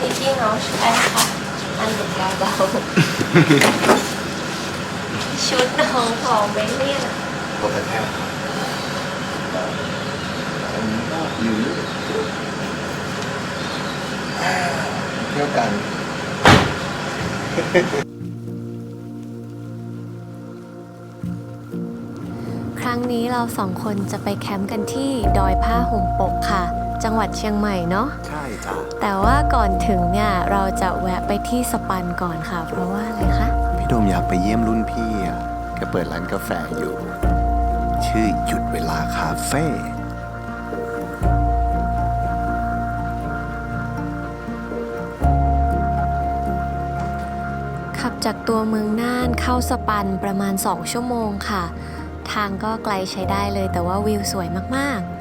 จริงๆเราใช่ค่ะ อันเด็กเบาๆชุดน้องของเบนเนี่ยตัวกระแทกอันนี้ก็อยู่นี่อ่าเที่ยวกันครั้งนี้เราสองคนจะไปแคมป์กันที่ดอยผ้าห่มปกค่ะ จังหวัดเชียงใหม่เนาะใช่จ้ะแต่ว่าก่อนถึงเนี่ยเราจะแวะไปที่สปันก่อนค่ะ เพราะว่าอะไรคะพี่โดมอยากไปเยี่ยมรุ่นพี่อะแกเปิดร้านกาแฟอยู่ ชื่อหยุดเวลาคาเฟ่ขับจากตัวเมืองน่านเข้าสปันประมาณ 2 ชั่วโมงค่ะ ทางก็ไกลใช้ได้เลยแต่ว่าวิวสวยมากๆ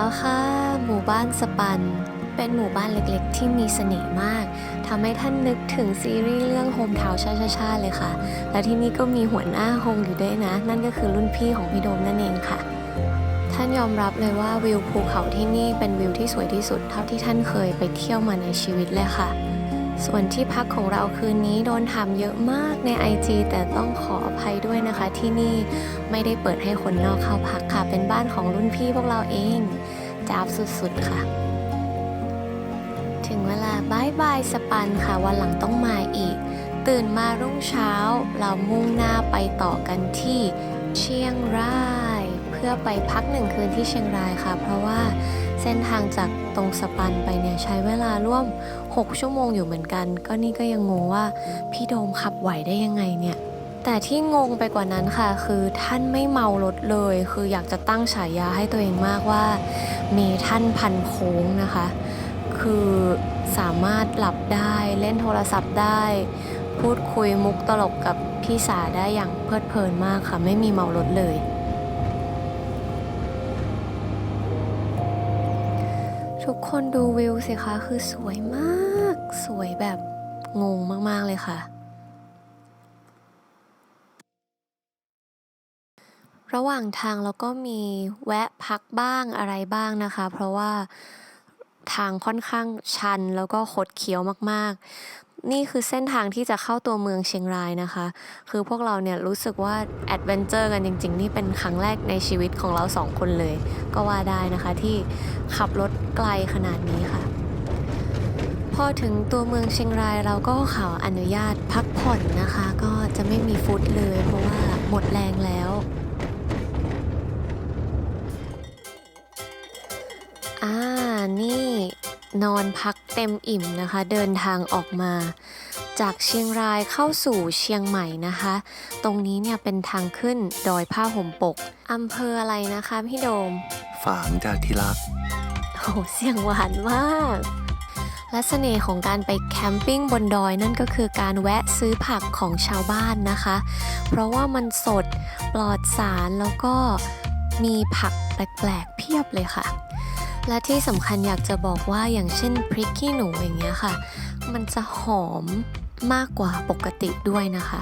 แล้วค่ะ หมู่บ้านสปัน เป็นหมู่บ้านเล็กๆ ที่มีเสน่ห์มากทำให้ท่านนึกถึงซีรีส์เรื่องโฮมทาวชาชาชาเลยค่ะ และที่นี่ก็มีหัวหน้าโฮงอยู่ด้วยนะ นั่นก็คือรุ่นพี่ของพี่โดมนั่นเองค่ะ ท่านยอมรับเลยว่าวิวภูเขาที่นี่เป็นวิวที่สวยที่สุดเท่าที่ท่านเคยไปเที่ยวมาในชีวิตเลยค่ะ ส่วนที่พักของเราคืนนี้โดนถามเยอะมากใน IG แต่ต้องขออภัยด้วยนะคะ ที่นี่ไม่ได้เปิดให้คนนอกเข้าพักค่ะ เป็นบ้านของรุ่นพี่พวกเราเองจ้าบสุดๆค่ะ ถึงเวลาบายบายสปันค่ะ วันหลังต้องมาอีก ตื่นมารุ่งเช้า เรามุ่งหน้าไปต่อกันที่เชียงราย เพื่อไปพักหนึ่งคืนที่เชียงรายค่ะ เพราะว่า เส้นทางจากตรงสปันไปเนี่ยใช้เวลาร่วม 6 ชั่วโมงอยู่เหมือนกัน ก็นี่ก็ยังงงว่าพี่โดมขับไหวได้ยังไงเนี่ย แต่ที่งงไปกว่านั้นค่ะ คือท่านไม่เมารถเลย คืออยากจะตั้งฉายาให้ตัวเองมากว่า เมท่านพันโค้งนะคะ คือสามารถหลับได้เล่นโทรศัพท์ได้ พูดคุยมุกตลกกับพี่สาได้อย่างเพลิดเพลินมากค่ะ ไม่มีเมารถเลย ทุกคนดูวิวสิคะคือสวยมาก สวยแบบงงมากๆเลยค่ะ ระหว่างทางเราก็มีแวะพักบ้างอะไรบ้างนะคะ เพราะว่าทางค่อนข้างชันแล้วก็คดเคี้ยวมาก ๆ นี่คือเส้นทางที่จะเข้าตัวเมืองเชียงรายนะคะ คือพวกเราเนี่ยรู้สึกว่าแอดเวนเจอร์กันจริง ๆ นี่เป็นครั้งแรกในชีวิตของเราสองคนเลย ก็ว่าได้นะคะที่ขับรถไกลขนาดนี้ค่ะ พอถึงตัวเมืองเชียงรายเราก็ขออนุญาตพักผ่อนนะคะ ก็จะไม่มีฟุตเลย เพราะว่าหมดแรงแล้วอ่านี่นอนพัก ต็มอิ่มนะคะ เดินทางออกมา จากเชียงรายเข้าสู่เชียงใหม่นะคะ ตรงนี้เนี่ยเป็นทางขึ้นดอยผ้าห่มปกอำเภออะไรนะคะพี่โดม ฝางจากที่รักโอ้โหเสียงหวานมากและเสน่ห์ของการไปแคมปิ้งบนดอยนั่นก็คือการแวะซื้อผักของชาวบ้านนะคะ เพราะว่ามันสดปลอดสารแล้วก็มีผักแปลกๆเพียบเลยค่ะ และที่สำคัญอยากจะบอกว่าอย่างเช่นพริกขี้หนูอย่างเงี้ยค่ะ มันจะหอมมากกว่าปกติด้วยนะคะ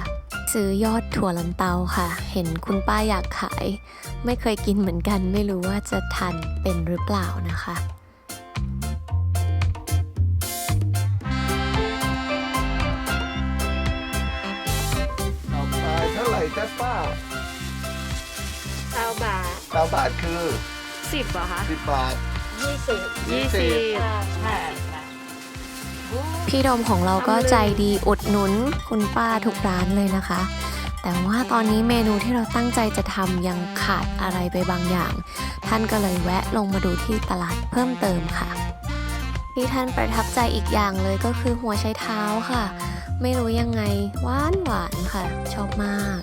ซื้อยอดถั่วลันเตาค่ะ เห็นคุณป้าอยากขาย ไม่เคยกินเหมือนกัน ไม่รู้ว่าจะทันเป็นหรือเปล่านะคะเอาไปเท่าไหร่จ้าป้าเก้าบาทเก้าบาทคือ สิบเหรอคะ สิบบาท ยี่สิบยี่สิบค่ะพี่โดมของเราก็ใจดีอุดหนุนคุณป้าทุกร้านเลยนะคะ แต่ว่าตอนนี้เมนูที่เราตั้งใจจะทำยังขาดอะไรไปบางอย่าง ท่านก็เลยแวะลงมาดูที่ตลาดเพิ่มเติมค่ะที่ท่านประทับใจอีกอย่างเลยก็คือหัวไชเท้าค่ะ ไม่รู้ยังไงหวานหวานๆค่ะ ชอบมาก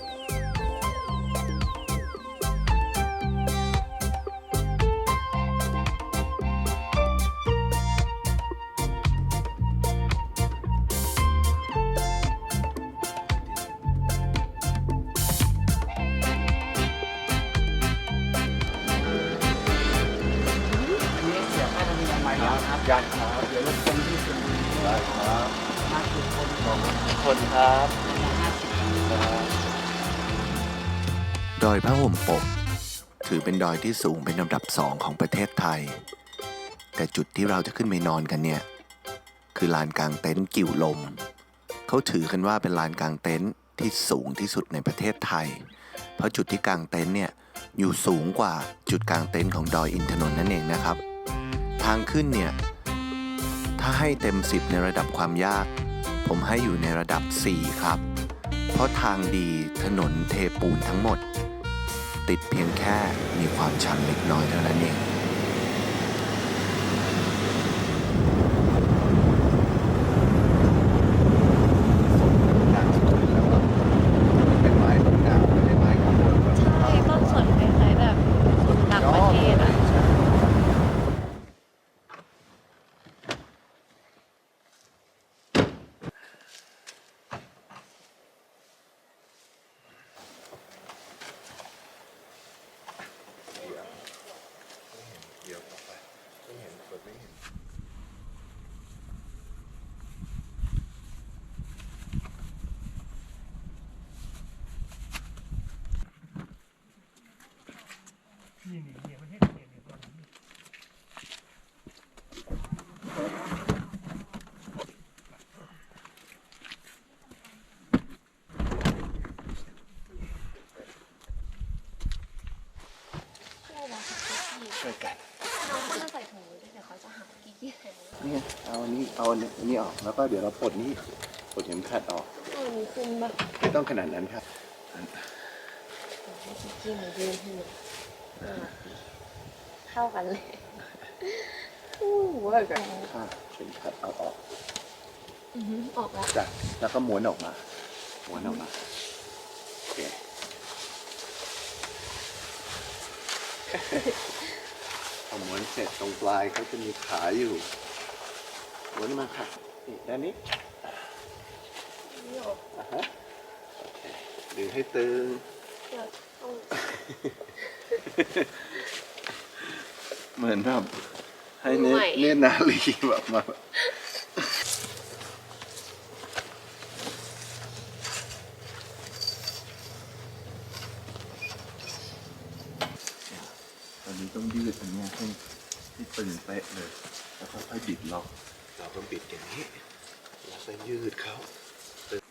ครับดอยพระห่มปก ถือเป็นดอยที่สูงเป็นลำดับสองของประเทศไทย แต่จุดที่เราจะขึ้นไปนอนกันเนี่ย คือลานกลางเต็นท์กิ่วลม เขาถือกันว่าเป็นลานกลางเต็นท์ที่สูงที่สุดในประเทศไทย เพราะจุดที่กลางเต็นท์เนี่ยอยู่สูงกว่าจุดกลางเต็นท์ของดอยอินทนนท์นั่นเองนะครับ ทางขึ้นเนี่ย ถ้าให้เต็ม 10 ในระดับความยาก ผมให้อยู่ในระดับ 4 ครับ เพราะทางดีถนนเทปูนทั้งหมด ติดเพียงแค่มีความชันเล็กน้อยเท่านั้นเอง ใช่ต้นสนคล้ายๆแบบต่างประเทศอะ ช่วยกันน้องก็จะใส่ถุงมือด้วยเดี๋ยวเขาจะหากี่เกียจนี่ไงเอาอันนี้เอาอันนี้ออกแล้วก็เดี๋ยวเราปลดนี้ปลดเข็มขัดออกเออมีขึ้นแบบไม่ต้องขนาดนั้นครับกี่กี้มันยืนให้หนูน่ารักดีเข้ากันเลยอู้เวิร์กอะถ้าเข็มขัดเอาออกอือหือออกแล้วจ้ะแล้วก็ม้วนออกมาม้วนออกมาโอเคพ อม้วนเสร็จตรงปลายเขาจะมีขาอยู่ม้วนมาค่ะนี่ด้านนี้นี่ออกอะฮะโอเคดึงให้ตึงเดี๋ยวต้องเหมือนแบบให้เนตเนตรนาลีแบบมา ต้องยืดอันเนี้ยให้ให้ตึงเป๊ะเลย แล้วค่อยๆบิดล็อกเราก็บิดอย่างนี้แล้วก็ยืดเขาตึง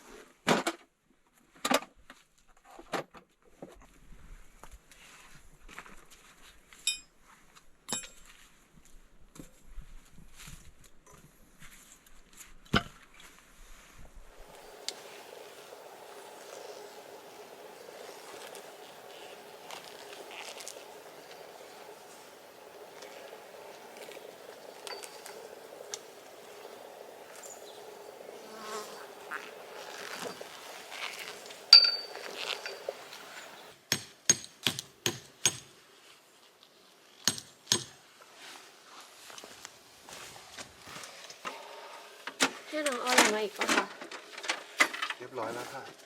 ให้น้องเอาอะไรมาอี กปะคะเรียบร้อยแล้วค่ะ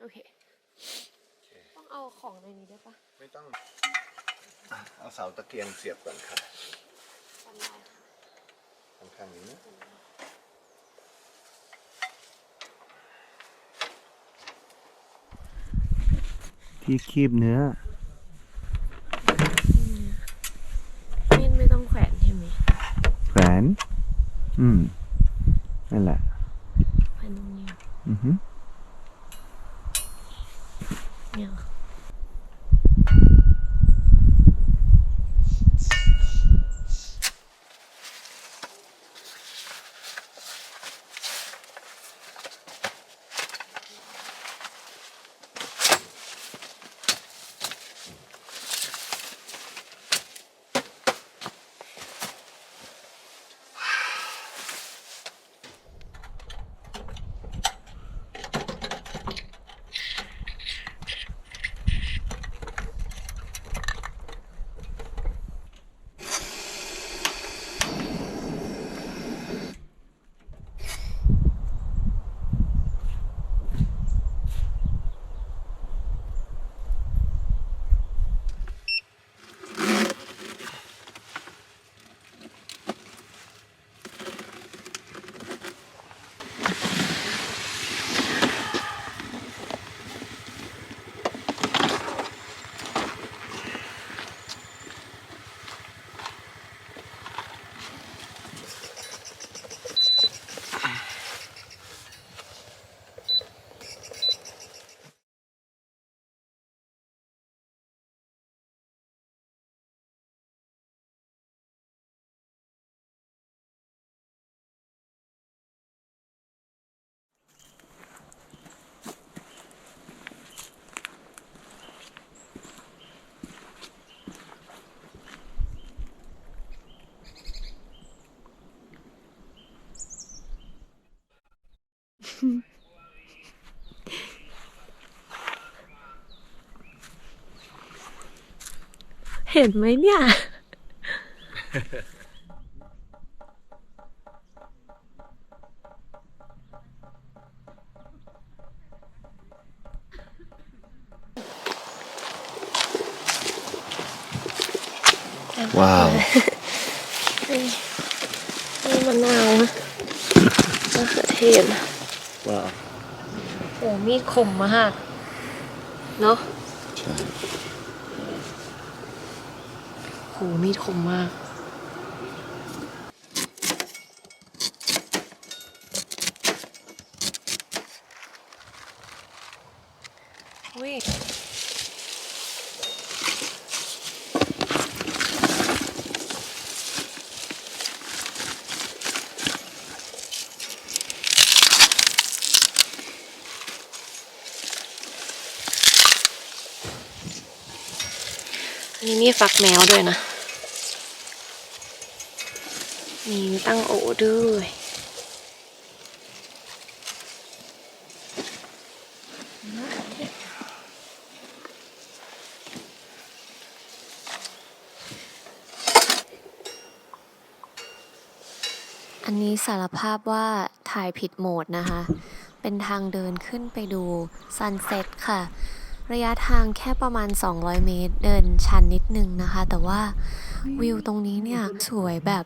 โอเค ต้องเอาของในนี้ด้วยปะไม่ต้องอะเอาเสาตะเกียงเสียบก่อนค่ะจำได้ค่ะข้างๆนี้นะที่คีบเนื้อ ห็นไหมเนี่ย ว้าวนี่มะนาวนะมะเขือเทศนะว้าว โอ้มีดคมมาก เนาะ ใช่ โหมีดคมมาก อุ้ยอันนี้มีฟักแมวด้วยนะ มีตั้งโอด้วยอันนี้สารภาพว่าถ่ายผิดโหมดนะคะ เป็นทางเดินขึ้นไปดูซันเซ็ตค่ะ ระยะทางแค่ประมาณ 200 เมตร เดินชันนิดนึงนะคะ แต่ว่าวิวตรงนี้เนี่ย สวยแบบ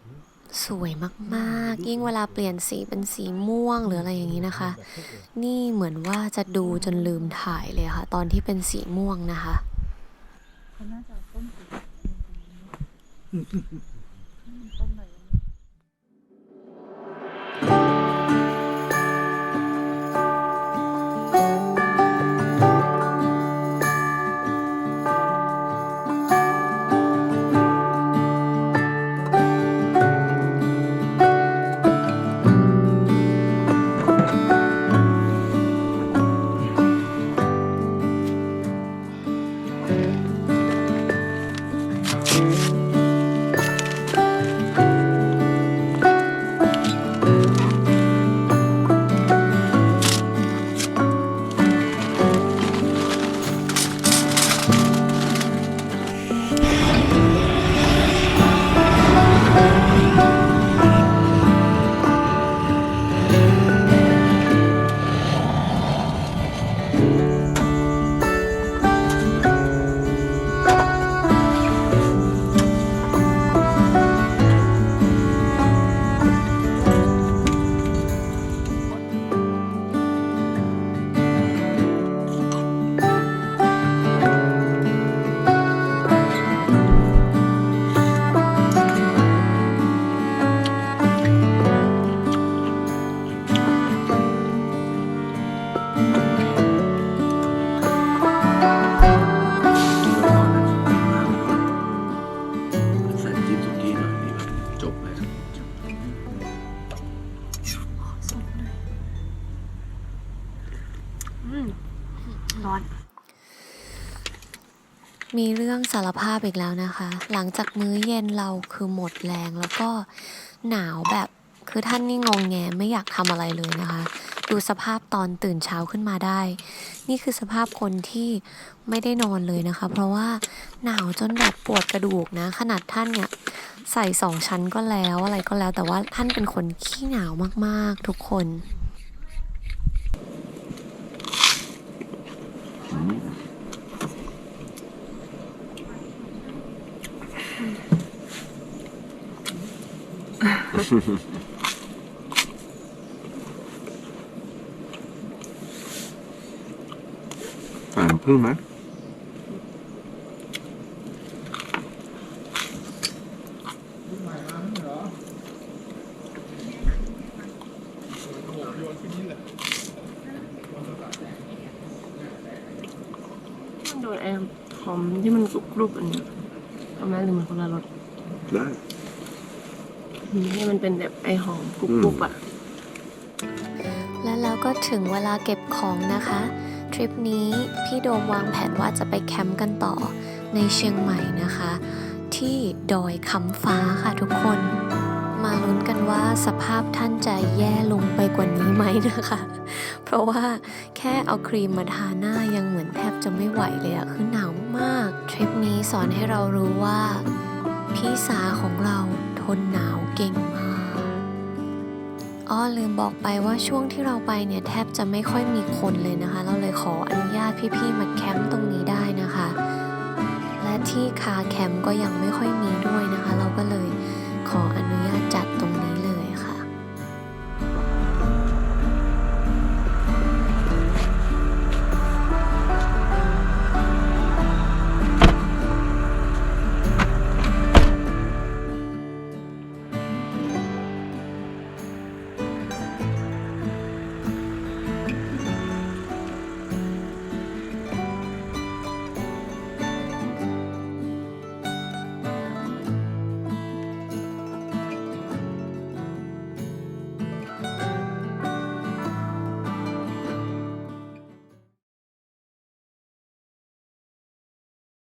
สวยมากๆ ยิ่งเวลาเปลี่ยนสีเป็นสีม่วงหรืออะไรอย่างนี้นะคะ นี่เหมือนว่าจะดูจนลืมถ่ายเลยค่ะ ตอนที่เป็นสีม่วงนะคะ มีเรื่องสารภาพอีกแล้วนะคะ หลังจากมื้อเย็นเราคือหมดแรงแล้วก็หนาวแบบคือท่านนี่งงแงไม่อยากทำอะไรเลยนะคะ ดูสภาพตอนตื่นเช้าขึ้นมาได้ นี่คือสภาพคนที่ไม่ได้นอนเลยนะคะ เพราะว่าหนาวจนแบบปวดกระดูกนะ ขนาดท่านเนี่ยใส่สองชั้นก็แล้วอะไรก็แล้ว แต่ว่าท่านเป็นคนขี้หนาวมากๆ ทุกคน อ่านพึ่งไหมมันโดนไอ้หอมที่มันกรุบกรุบอันนี้ทำไมหรือมันคนละรสได้ นี่มันเป็นแบบไอหอมกรุบกรุบอะ และแล้วก็ถึงเวลาเก็บของนะคะ ทริปนี้พี่โดมวางแผนว่าจะไปแคมป์กันต่อในเชียงใหม่นะคะ ที่ดอยคำฟ้าค่ะทุกคนลมาลุ้นกันว่าสภาพท่านจะแย่ลงไปกว่านี้ไหมนะคะ เพราะว่าแค่เอาครีมมาทาหน้ายังเหมือนแทบจะไม่ไหวเลยอะคือหนาวมาก ทริปนี้สอนให้เรารู้ว่า พี่สาของเราทนหนาว เก่งมากอ้อลืมบอกไปว่าช่วงที่เราไปเนี่ยแทบจะไม่ค่อยมีคนเลยนะคะ เราเลยขออนุญาตพี่ๆมาแคมป์ตรงนี้ได้นะคะ และที่คาแคมป์ก็ยังไม่ค่อยมีด้วยนะ